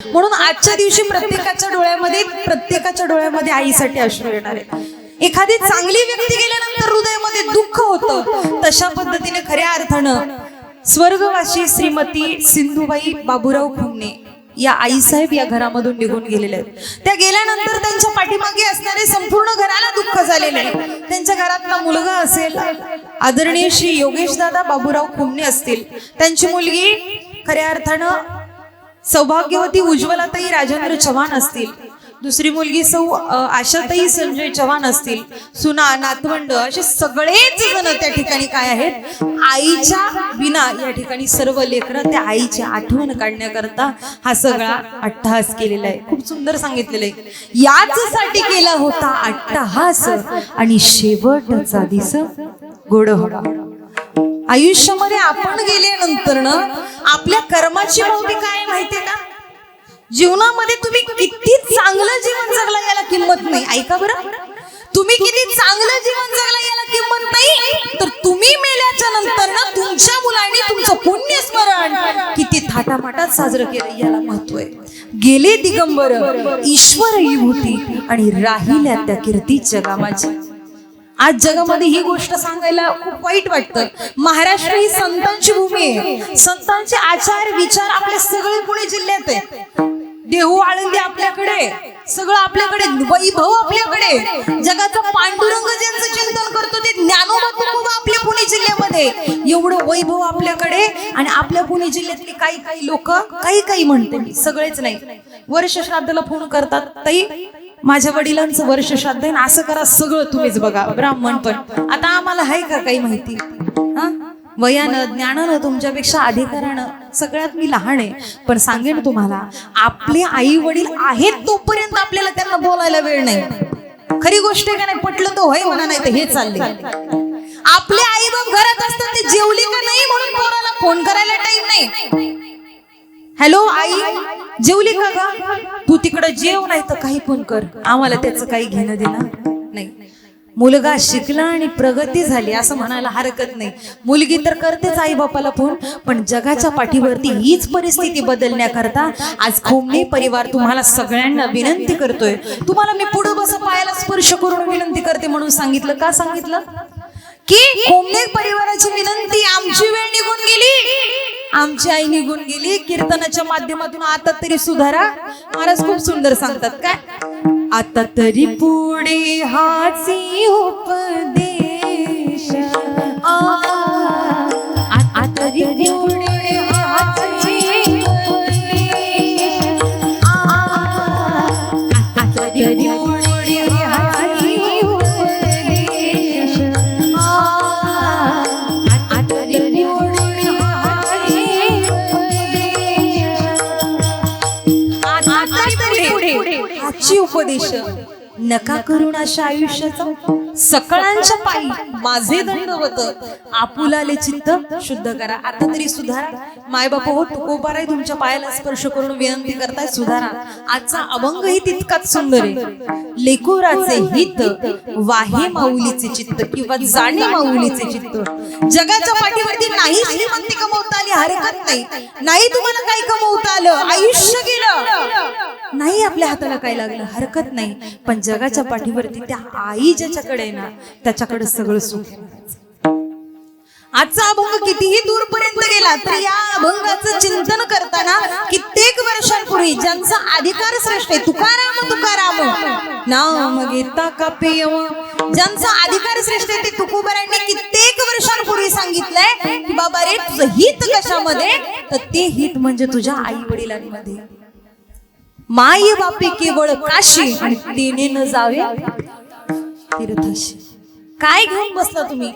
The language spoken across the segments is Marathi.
म्हणून आजच्या दिवशी प्रत्येकाच्या डोळ्यामध्ये प्रत्येकाच्या डोळ्यामध्ये आईसाठी अश्रू येणार. आहे एखादी चांगली व्यक्ती गेल्यानंतर हृदयामध्ये दुःख होतं तशा पद्धतीने खऱ्या अर्थानं स्वर्गवासी श्रीमती सिंधुबाई बाबूराव खुमने या आईसाहेब या घरामधून निघून गेलेल्या आहेत. त्या गेल्यानंतर त्यांच्या पाठीमागे असणारे संपूर्ण घराला दुःख झालेले आहे. त्यांच्या घरातला मुलगा असेल आदरणीय श्री योगेश दादा बाबूराव खुमने असतील त्यांची मुलगी खऱ्या अर्थानं सौभाग्यवती उज्ज्वलाताई राजेंद्र चव्हाण असतील. दुसरी मुलगी सौ आशाताई संजय चव्हाण असतील. सुना नातवंड असे सगळेच जण त्या ठिकाणी काय आहेत? आईच्या विना या ठिकाणी सर्व लेकरं त्या आईची आठवण काढण्याकरता हा सगळा अट्टहास केलेला आहे. खूप सुंदर सांगितलेलं आहे. याचसाठी केला होता अट्टहास आणि शेवटचा दिस गोड होता आयुष्यामध्ये आपण गेल्यानंतर ना आपल्या कर्माची मोठी काय माहितीये का? जीवनामध्ये तुम्ही किती चांगलं जीवन जगला याला किंमत नाही. ऐका बरं. तुम्ही किती चांगलं जीवन जगला याला किंमत नाही. तर तुम्ही मेल्याच्या नंतर ना तुमच्या मुलांनी तुमचं पुण्य स्मरण किती थाटामाटात साजरं केलं याला महत्त्व आहे. गेले दिगंबर ईश्वर होती आणि राहिल्या त्या कीर्ती जगामाची आज जगामध्ये ही गोष्ट सांगायला खूप वाईट वाटतं. महाराष्ट्र ही संतांची भूमी आहे. संतांचे आचार विचार आपल्या सगळे पुणे जिल्ह्यात आहे. देहू आळंदी आपल्याकडे सगळं आपल्याकडे वैभव आपल्याकडे जगाचा पांडुरंग ज्यांचं चिंतन करतो ते ज्ञानोबा तुकोबा आपल्या पुणे जिल्ह्यामध्ये एवढं वैभव आपल्याकडे आणि आपल्या पुणे जिल्ह्यातले काही काही लोक काही काही म्हणते मी सगळेच नाही. वर्ष श्राद्धाला फोन करतात ताई माझ्या वडिलांचं वर्ष श्राद्ध आहे ना, असं करा सगळं तुम्हीच बघा ब्राह्मण पण. आता आम्हाला आहे का काही माहिती? हा? वयानं ज्ञानानं तुमच्यापेक्षा अधिकारानं. सगळ्यात मी लहान आहे पण सांगेन तुम्हाला आपले आई वडील आहेत तोपर्यंत आपल्याला त्यांना बोलायला वेळ नाही. खरी गोष्ट आहे का नाही? पटलं तो होय म्हणा नाही तर हे चालले आपले आई बाप घरात असतात ते जेवले का नाही म्हणून पोराला फोन करायला टाइम नाही. हॅलो आई जेवली का ग? तू तिकडं जेव नाही तर काही पण कर. आम्हाला त्याचं काही घेणं देणं नाही. मुलगा शिकला आणि प्रगती झाली असं म्हणायला हरकत नाही. मुलगी तर करतेच आई बापाला फोन पण जगाच्या पाठीवरती हीच परिस्थिती बदलण्याकरता आज खोमणी परिवार तुम्हाला सगळ्यांना विनंती करतोय. तुम्हाला मी पुढे बस पायाला स्पर्श करून विनंती करते म्हणून सांगितलं. का सांगितलं? की कोमनेर परिवाराची विनंती आमची वेळ निघून गेली. आमची आई निघून गेली. कीर्तनाच्या माध्यमातून आता तरी सुधारा. महाराज खूप सुंदर सांगतात काय? आता तरी पुढे हाची उपदेश नका करून अशा आयुष्याचा. सकळांच्या पायी माझे दंडवत आपुलाले चित्त शुद्ध करा. आता तरी सुधारा. मायबाप हो तुकोबाराय तुमच्या पायाला स्पर्श करून विनंती करताय सुधारा. आजचा अभंगही तितकाच सुंदर आहे. लेकुराचे हित वाहे माऊलीचे चित्त किंवा जाणे माऊलीचे चित्त. जगाच्या पाठीवरती नाही श्रीमंती कमवता आली हरकत नाही. नाही तुम्हाला काही कमवता आलं आयुष्य गेलं. नाही आपल्या हाताला काय लागलं हरकत नाही. पण जगाच्या पाठीवरती त्या आई ज्याच्याकडे आहे ना त्याच्याकडे सगळं सुख. आजचा अभंग कितीही दूरपर्यंत गेला तर या अभंगाचं चिंतन करताना कित्येक वर्षांपूर्वी ज्यांचा अधिकार श्रेष्ठ आहे तुकाराम तुकाराम. नाम घेता का ज्यांचा अधिकार श्रेष्ठ आहे ते तुकोबरांनी कित्येक वर्षांपूर्वी सांगितलंय की बाबा रे तुझं हित कशामध्ये? तर ते हित म्हणजे तुझ्या आई वडिलांमध्ये माई बापी केवळ काशी आणि तेने न जावे तीर्थाशी. काय घेऊन बसला तुम्ही?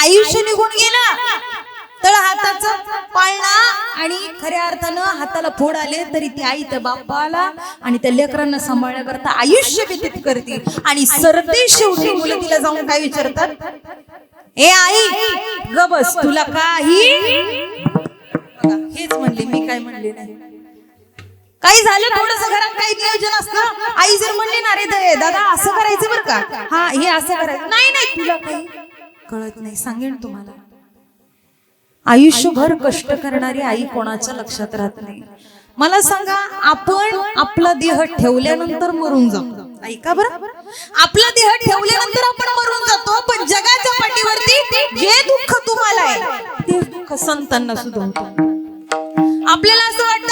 आयुष्य निघून गेलं. तर हाताचा पाळणा आणि खऱ्या अर्थानं हाताला फोड आले तरी ती आई त्या बापाला आणि त्या लेकरांना सांभाळण्याकरता आयुष्य व्यतीत करते. आणि सरते शेवटी मुलं तिला जाऊन काय विचारतात? ए आई ग बस तुला काही हेच म्हणले मी काय म्हणले नाही. काही झालं थोडस घरात काही नियोजन असतं. आई जर म्हणली ना रे दादा असं करायचं बरं का? हा हे असं करायचं. नाही नाही तुला काही कळत नाही सांगेन तुम्हाला. आयुष्यभर कष्ट करणारी आई कोणाच्या लक्षात राहत नाही. मला सांगा आपण आपला देह ठेवल्यानंतर मरून जातो ऐका बरं. आपला देह ठेवल्यानंतर आपण मरून जातो पण जगाच्या पाठीवरती जे दुःख तुम्हाला आहे ते दुःख संतांना सुद्धा होतं. आपल्याला असं वाटतं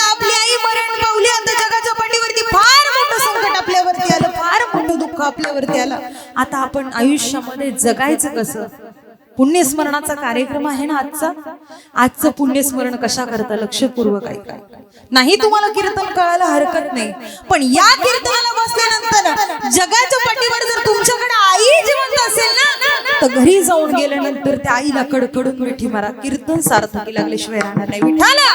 आपल्यावरती आला. आता आपण आयुष्यामध्ये जगायचं कसं? पुण्यस्मरणाचा कार्यक्रम आहे ना आजचा? आजचं पुण्यस्मरण कशा करता? लक्षपूर्वक ऐका. नाही तुम्हाला कीर्तन कळायला हरकत नाही पण या कीर्तनाला बसल्यानंतर जगाच्या पाठीवर जर तुमच्याकडे आई जिवंत असेल ना तर घरी जाऊन गेल्यानंतर त्या आईला कडकडून मिठी मारा. कीर्तन सार्थकी लागल्याशिवाय राहणार नाही. विठाला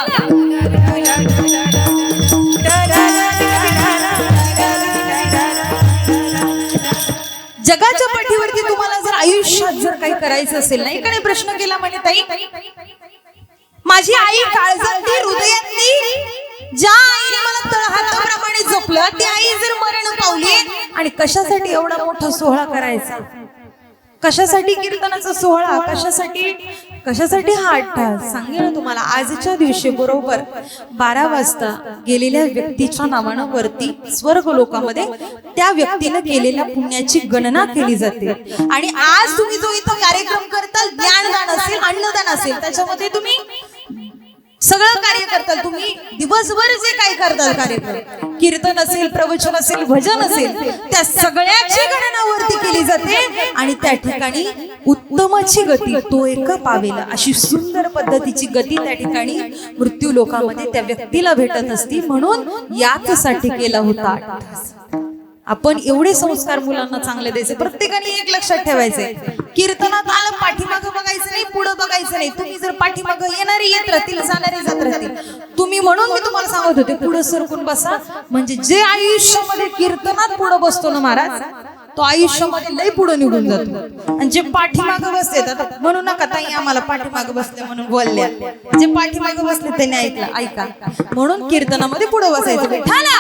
जर काही करायचं असेल ना एकाने प्रश्न केला म्हणे ताई माझी आई काळजातली हृदयातली ज्या आईने मला तळहाताप्रमाणे जपलं ती आई जर मरण पावली आणि कशासाठी एवढा मोठा सोहळा करायचा? कशासाठी कीर्तनाचा सोहळा? कशासाठी कशासाठी हा अट्टास सांगेल ना तुम्हाला. आजच्या दिवशी बरोबर बारा वाजता गेलेल्या व्यक्तीच्या नावानं वरती स्वर्ग लोकामध्ये त्या व्यक्तीनं केलेल्या पुण्याची गणना केली जाते. आणि आज तुम्ही जो इथं कार्यक्रम करताल ज्ञानदान असेल अन्नदान असेल त्याच्यामध्ये तुम्ही सगळं कार्य करताल तुम्ही. दिवसभर जे काय करताल कार्यक्रम. कीर्तन असेल प्रवचन असेल भजन असेल त्या सगळ्याची गणना वरती केली जाते आणि त्या ठिकाणी उत्तमाची गती तो एक पावेल. अशी सुंदर पद्धतीची गती त्या ठिकाणी मृत्यू लोकांमध्ये त्या व्यक्तीला भेटत असती. म्हणून याचसाठी केला होता आपण एवढे संस्कार मुलांना चांगले द्यायचे प्रत्येकाने एक लक्षात ठेवायचंय कीर्तनात आलं पाठीमागं बघायचं नाही पुढं बघायचं नाही. तुम्ही जर पाठीमागं येणारे येत राहतील जाणारे जात राहतील. तुम्ही म्हणून मी तुम्हाला सांगत होते पुढं सरकून बसा. म्हणजे जे आयुष्यामध्ये कीर्तनात पुढं बसतो ना महाराज तो आयुष्यामध्ये लई पुढे निघून जातो आणि जे पाठीमागं बसले तर म्हणू नका ताई आम्हाला पाठीमागं बसले म्हणून बोलल्या जे पाठीमागं बसले त्यांनी ऐकलं ऐका म्हणून कीर्तनामध्ये पुढे बसायचं विठाला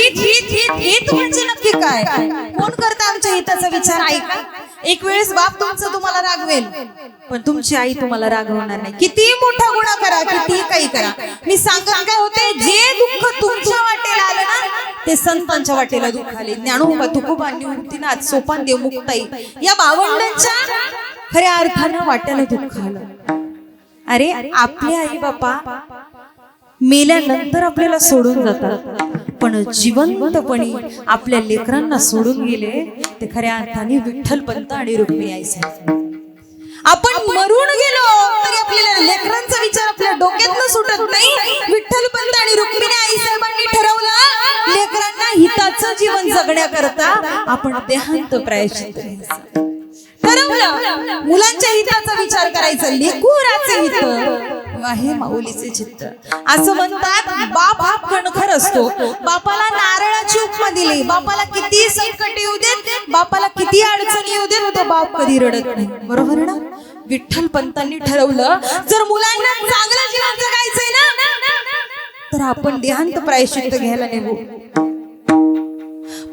हित हित हित हित म्हणजे नक्की काय? कोण करता आमच्या हिताचा विचार? ऐका. एक वेळेस बाप तुमचं तुम्हाला रागवेल पण तुमची आई तुम्हाला रागवणार नाही. किती मोठा गुन्हा करा किती काही करा. मी सांगत काय होते? जे दुःख तुमच्या वाटेला आलं ना ते संतांच्या वाटेला दुःख आले ज्ञानोबा तुकोबांनी सोपान देव मुक्ताई. या बावंडांच्या खऱ्या अर्थानं वाट्याला दुःख आलं. अरे आपले आई बापा मेल्यानंतर आपल्याला सोडून जातात. पण जिवंतपणी आपल्या लेकरांना सोडून गेले ते खऱ्या अर्थाने विठ्ठल पंत आणि रुक्मिणी आई साहेब. आपण मरून गेलो तरी आपल्याला लेकरांचा विचार आपल्या डोक्यातनं सुटत नाही. विठ्ठल पंत आणि रुक्मिणी आई साहेबांनी ठरवलं लेकरांना हिताचं जीवन जगण्याकरता आपण देहांत प्रायश्चित ठरवलं मुलांच्या हिताचा विचार करायचा लेकूराचे हित. आहे माऊलीचे चित्त. असं म्हणतात बाप हा कणखर असतो. बापाला नारळाची उपमा दिली. बापाला किती संकट येऊ देत बापाला किती अडचणी येऊ देत तो बाप कधी रडत नाही. बरोबर ना? विठ्ठल पंतांनी ठरवलं जर मुलांना चांगलं जीवन जगायचंय ना तर आपण देहांत प्रायश्चित्त घ्यायला निघू.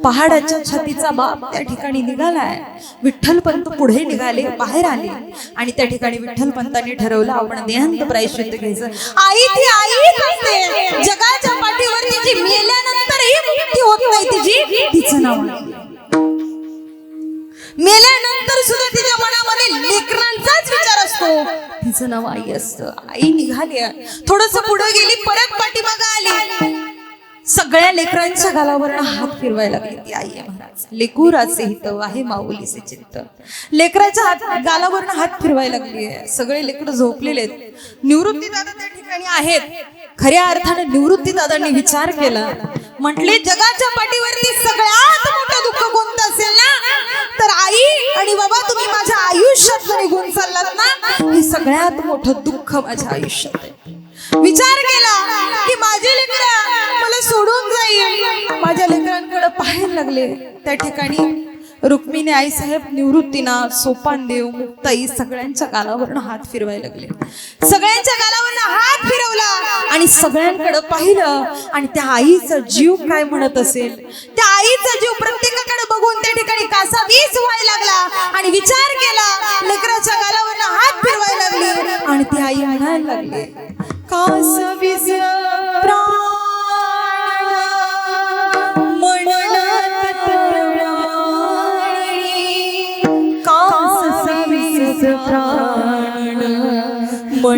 पहाडाच्या छातीचा बाप त्या ठिकाणी निघालाय. विठ्ठलपंत पुढे निघाले बाहेर आले. आणि त्या ठिकाणी विठ्ठलपंतांनी ठरवलं आपण देहांत प्रायश्चित घ्यायचं. आई ती आईच असते. जगाच्या पाठीवरती जी मेल्यानंतरही मुक्ती होत नाही तिची तिचं नाव मेल्यानंतर सुद्धा तिच्या मनामध्ये लेकरांचाच विचार असतो. तिचं नाव आई असतं. आई निघाली थोडस पुढे गेली परत पाठीमागं आली. सगळ्या लेकरांच्या गालावर हात फिरवायला लागली. ती आई आहे महाराज. लेकुराचे हित आहे माऊलीचे चित्त. लेकराच्या हात गालावर हात फिरवायला लागली आहे. सगळे लेकर झोपलेले आहेत. निवृत्ती दादा त्या ठिकाणी आहेत. खऱ्या अर्थाने निवृत्ती दादांनी विचार केला. म्हटले जगाच्या पाठीवरती सगळ्यात मोठं दुःख कोणतं असेल ना? तर आई आणि बाबा तुम्ही माझ्या आयुष्यात जरी निघून चाललात ना हे सगळ्यात मोठं दुःख माझ्या आयुष्यात आहे. विचार केला. लागले. त्या ठिकाणी रुक्मिणी आईसाहेब निवृत्तीना सोपान देव मुक्ताई सगळ्यांच्या गालावरनं हात फिरवायला लागले. सगळ्यांच्या गालावरनं हात फिरवला आणि सगळ्यांकडे पाहिलं आणि त्या आईचा जीव काय म्हणत असेल? त्या आईचा जीव प्रत्येकाकडे बघून त्या ठिकाणी कासा वीज व्हायला लागला आणि विचार केला लेकराच्या गालावरनं हात फिरवायला लागले आणि ती आई म्हणायला लागली कास वीज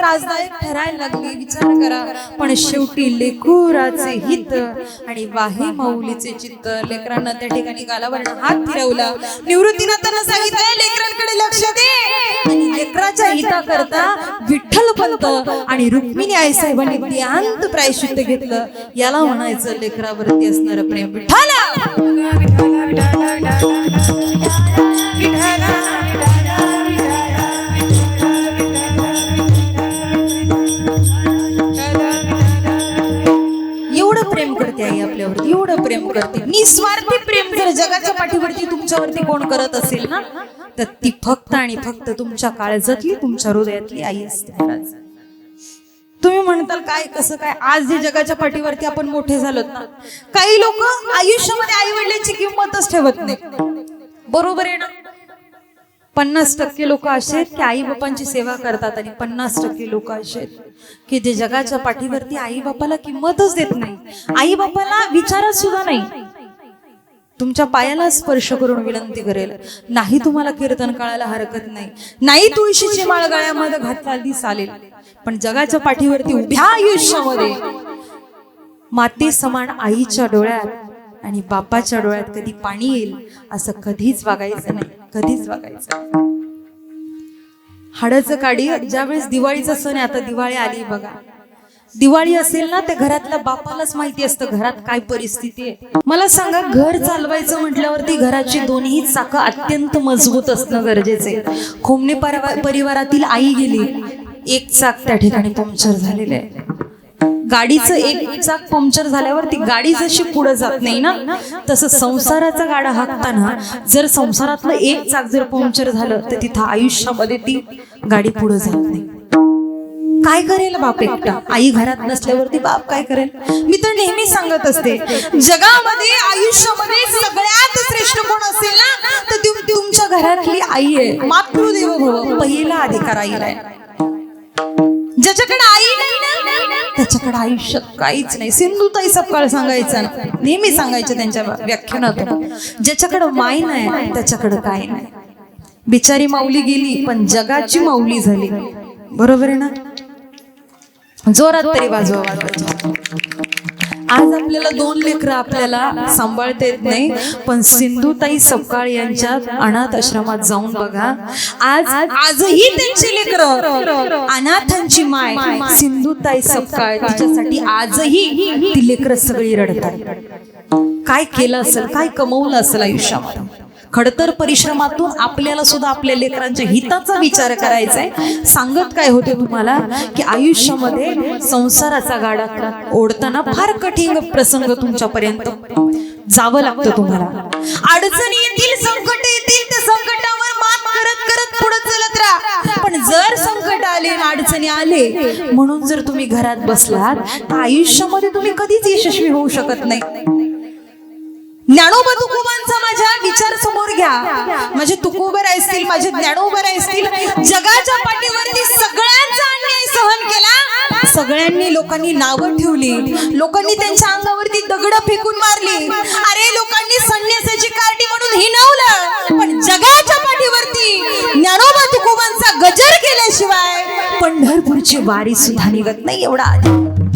त्रासदायक ठरायला लागली विचार करा. पण शेवटी लेखुराचे हित आणि वाही माऊलीचे चित्त लेकरांना त्या ठिकाणी गालावर हात फिरवला. निवृत्तीनाथांना सांगितलं लेकरांकडे लक्ष दे. आणि लेकराच्या हिताकरता विठ्ठल पंत आणि रुक्मिणी आई साहेबांनी ध्यांत प्रायश्चित्त घेतलं. याला म्हणायचं लेकरावरती असणार प्रेम विठ्ठला. निस्वार्थी प्रेम जर जगाच्या पाठीवरती तुमच्यावरती कोण करत असेल ना तर ती फक्त आणि फक्त तुमच्या काळजातली तुमच्या हृदयातली आई असते तुम्ही म्हणताल काय कसं काय? आज जे जगाच्या पाठीवरती आपण मोठे झालो ना काही लोक आयुष्यामध्ये आई वडिलांची किंमतच ठेवत नाही बरोबर आहे ना? पन्नास टक्के लोक असे आहेत की आई बापांची सेवा करतात आणि पन्नास टक्के लोक असे आहेत की जे जगाच्या पाठीवरती आई बापाला किंमतच देत नाही आई बापाला विचारत सुद्धा नाही. तुमच्या पायाला स्पर्श करून विनंती करेल. नाही तुम्हाला कीर्तन कळायला हरकत नाही. नाही. तुळशीची माळ गळ्यामध्ये घातली चालेल. पण जगाच्या पाठीवरती उभ्या आयुष्यामध्ये माते समान आईच्या डोळ्यात आणि बापाच्या डोळ्यात कधी पाणी येईल असं कधीच वागायचं नाही. कधीच वागायचं. हाडाचं काडी ज्यावेळेस दिवाळीचा सण आहे आता दिवाळी आली बघा. दिवाळी असेल ना त्या घरातल्या बापालाच माहिती असतं घरात काय परिस्थिती आहे. मला सांगा घर चालवायचं म्हटल्यावरती घराची दोन्ही चाकं अत्यंत मजबूत असणं गरजेचे खोमणे परिवारातील आई गेली एक चाक त्या ठिकाणी पंक्चर झालेलं आहे. गाडीचं एक चाक पंक्चर झाल्यावर ती गाडी जशी पुढे जात नाही ना तसं संसाराचा गाडा हाकताना जर संसारातलं एक चाक जर पंक्चर झालं तर तिथं आयुष्यामध्ये ती गाडी पुढे जात नाही. काय करेल बाप एकटा? आई घरात नसल्यावरती बाप काय करेल? मी तर नेहमी सांगत असते जगामध्ये आयुष्यामध्ये सगळ्यात श्रेष्ठ कोण असेल ना तर तुम- तुमच्या घरातली आई आहे. मातृदेव भव पहिला अधिकार आईला आहे. ज्याच्याकडे आई नाही ना त्याच्याकडे आयुष्य काहीच नाही. सिंधुताई सपकाळ सांगायचं नेहमी सांगायचं त्यांच्या व्याख्यानातून ज्याच्याकडे माय नाही त्याच्याकडे काय नाही. बिचारी माऊली गेली पण जगाची माऊली झाली. बरोबर आहे ना? जोरात तरी वाजवा. वाजवायची आज आपल्याला दोन लेकरं आपल्याला सांभाळता येत नाही पण सिंधुताई सपकाळ यांच्या अनाथ आश्रमात जाऊन बघा. आज आजही त्यांची लेकरं अनाथांची माय सिंधुताई सपकाळ तिच्यासाठी आजही ती लेकरं सगळी रडतात. काय केलं असेल काय कमवलं असेल आयुष्यामध्ये? खडतर परिश्रमातून आपल्याला सुद्धा आपल्या लेकरांच्या हिताचा विचार करायचा आहे सांगत काय होते तुम्हाला? की आयुष्यामध्ये संसाराचा गाडा ओढताना फार कठीण प्रसंग तुमच्यापर्यंत जावं लागतं तुम्हाला. अडचणी येतील संकट येतील त्या संकटावर मात करत करत पुढे चलत राहा. पण जर संकट आले अडचणी आले म्हणून जर तुम्ही घरात बसलात तर आयुष्यामध्ये तुम्ही कधीच यशस्वी होऊ शकत नाही. ज्ञानोबा तुकोबांचा माझ्या विचार समोर घ्या. म्हणजे माझे तुकोबर असतील माझे ज्ञानोबर असतील जगाच्या पाठीवरती सगळ्यांचा अन्याय सहन केला. सगळ्यांनी लोकांनी नावं ठेवली. लोकांनी त्यांच्या अंगावरती दगड फेकून मारली. अरे लोकांनी संन्यासाची कार्टी म्हणून हिनवलं पण जगाच्या पाठीवरती ज्ञानोबा तुकोबांचा गजर केल्याशिवाय पंढरपूरची वारी सुद्धा निघत नाही एवढा आधी.